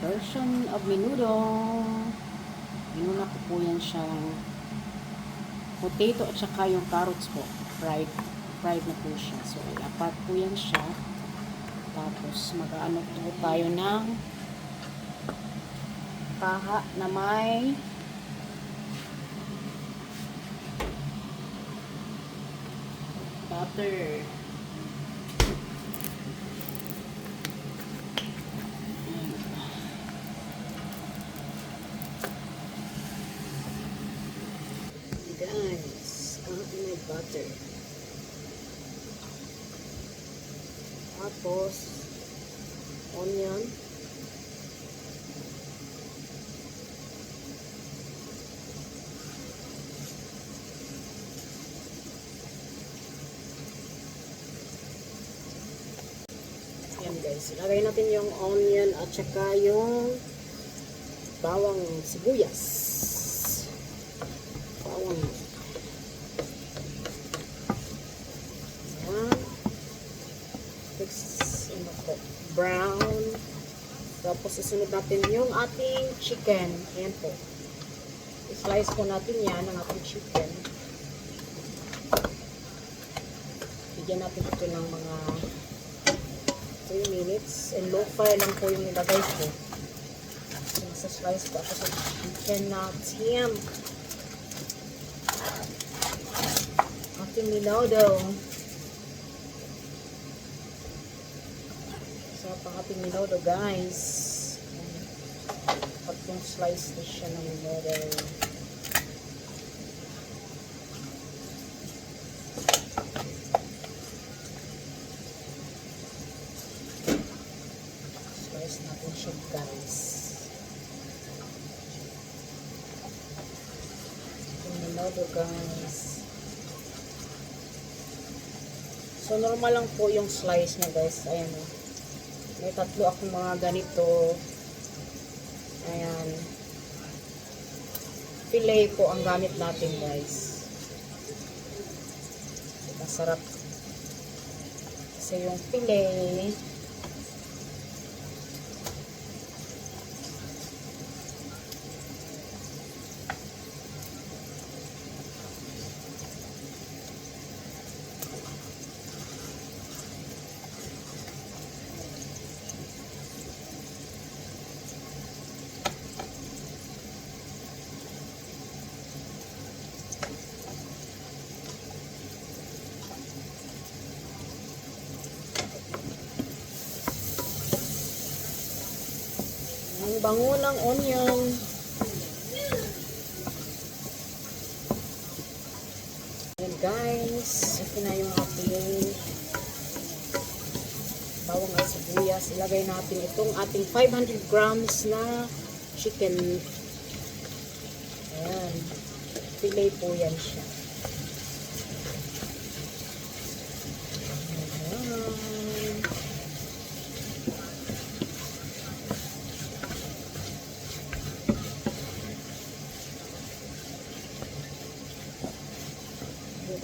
version of menudo. Inuna ko po yan siyang potato at saka yung carrots po. Fried. Fried na po siya. So, apat po yan siya. Tapos, mag-ano po tayo ng paha na may butter. Butter. Tapos, onion. Yan guys. Ilagay natin yung onion at saka yung bawang sibuyas. Bawang. Yan. Mix, ano po, brown. Tapos isunod natin yung ating chicken. Ayan po. I-slice po natin yan, ang ating chicken. Bigyan natin ito ng mga 3 minutes. And low fire lang po yung nilagay ko. Sa slice ko ako sa chicken natin. Ating nilodo. Sarap ang ating nilodo, guys. Yung slice na siya ng nilodo. Slice natin siya, guys. Ating nilodo, guys. So, normal lang po yung slice niya, guys. Ayan o. May tatlo akong mga ganito. Ayan. Filet po ang gamit natin, guys. Masarap. Kasi yung filet, ang bango ng onion. Ayan guys, ito na yung ating bawang at sibuyas. Ilagay natin itong ating 500 grams na chicken. Ayan. Filet po yan siya.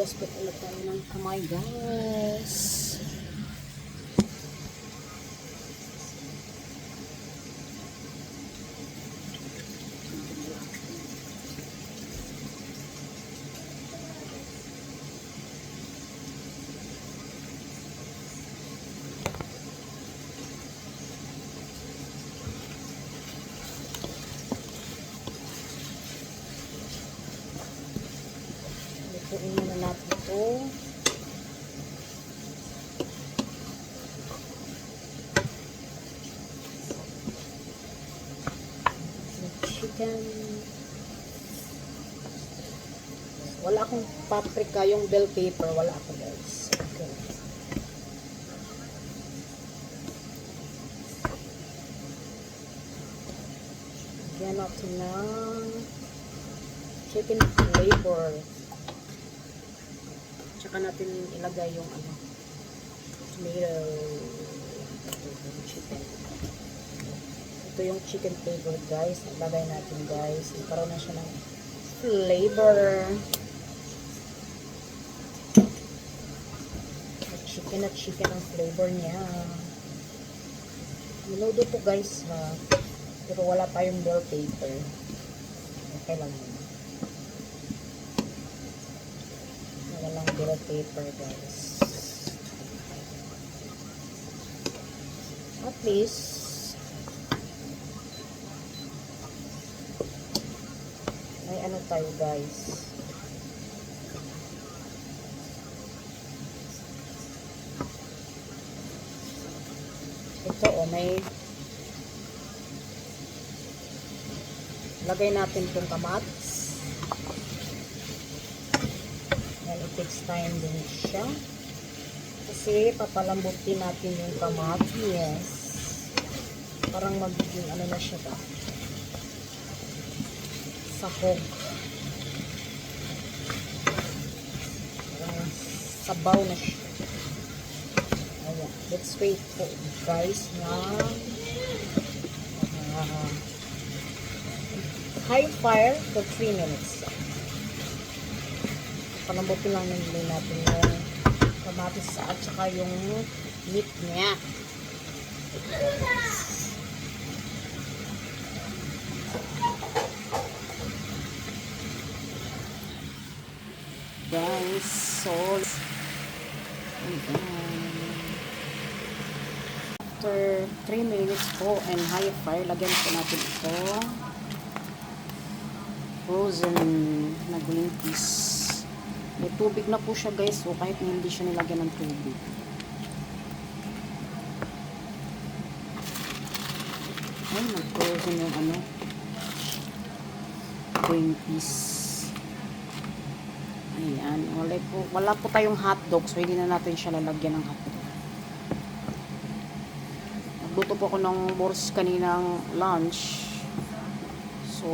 Bugas po ulit tayo ng kamay, guys. Ito. Chicken. Wala akong paprika, yung bell pepper. Wala ako guys. Okay. Yan natin ng chicken flavor. Tsaka natin ilagay yung ano, tomato. Yung chicken. Ito yung chicken flavor guys. Ilagay natin guys. Nagkaroon na siya ng flavor. At chicken at chicken ang flavor niya. Minudo po guys ha. Pero wala tayong bell paper. Okay lang yun. Bell paper, guys. At least, may ano tayo, guys. Ito, oh, may lagay natin itong kamatis. Yan, it takes time din siya. Kasi papalambutin natin yung kamatis. Parang magiging ano na siya ba? Parang sabaw na siya. Ayan. Let's wait po guys na ah, high fire for 3 minutes. Palambutin lang nila natin yung kamatis at saka yung meat niya. Guys, so Ayan. After 3 minutes po and high fire, lagyan po natin ito frozen na green peas. May tubig na po siya guys, so kahit hindi siya nilagyan ng tubig. Ay, nag-frozen yung ano, peas. Ayan, wala po, wala po tayong hotdog, so hindi na natin siya lalagyan ng hotdog. Nagluto po ako ng borscht kaninang lunch. So,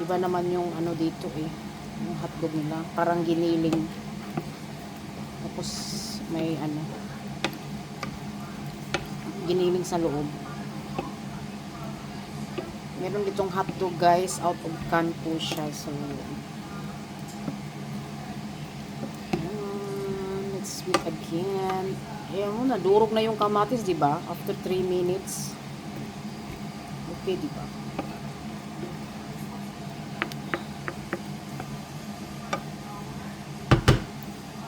iba naman yung ano dito eh yung hotdog nila parang giniling. Tapos may ano giniling sa loob. Meron ditong hotdog guys out of can po siya. So Ayan, let's wait again. Ayan mo nadurog na yung kamatis di ba? After 3 minutes. Okay di ba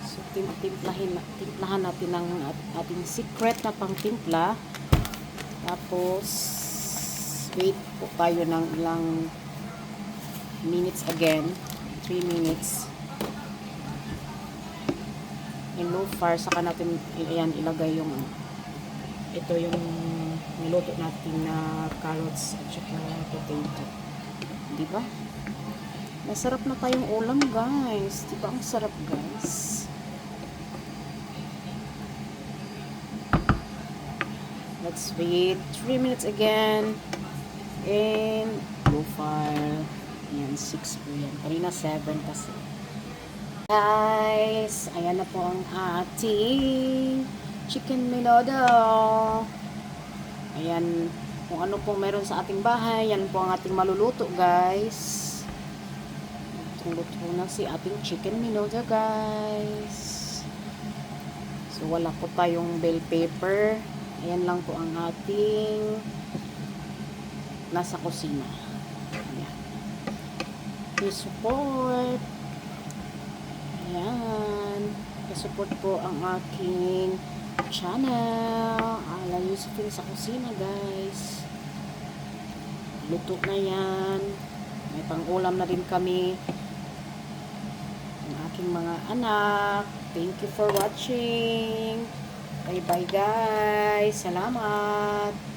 So, tim- timplahin, timplahan natin ang at- ating secret na pangtimpla. Tapos, wait po tayo ng ilang minutes again. 3 minutes. In low fire, saka natin ayan, ilagay yung ito yung niluto natin na carrots at saka potato. Di ba? Masarap na tayong ulam, guys. Di ba ang sarap, guys? Let's wait 3 minutes again. And fire. Ayan, 6 po yan. Kanina 7 kasi. Guys, ayan na po ang ating chicken menudo. Ayan, kung ano po meron sa ating bahay, yan po ang ating maluluto, guys. Luto na si ating chicken menudo, guys. So, wala po tayong bell pepper. Ayan lang po ang ating nasa kusina. Ayan. Please support. Ayan. support po ang aking channel. Alan Yusufin sa kusina, guys. Luto na yan. May pang-ulam na din kami. Ang aking mga anak. Thank you for watching. Bye-bye, guys. Salamat.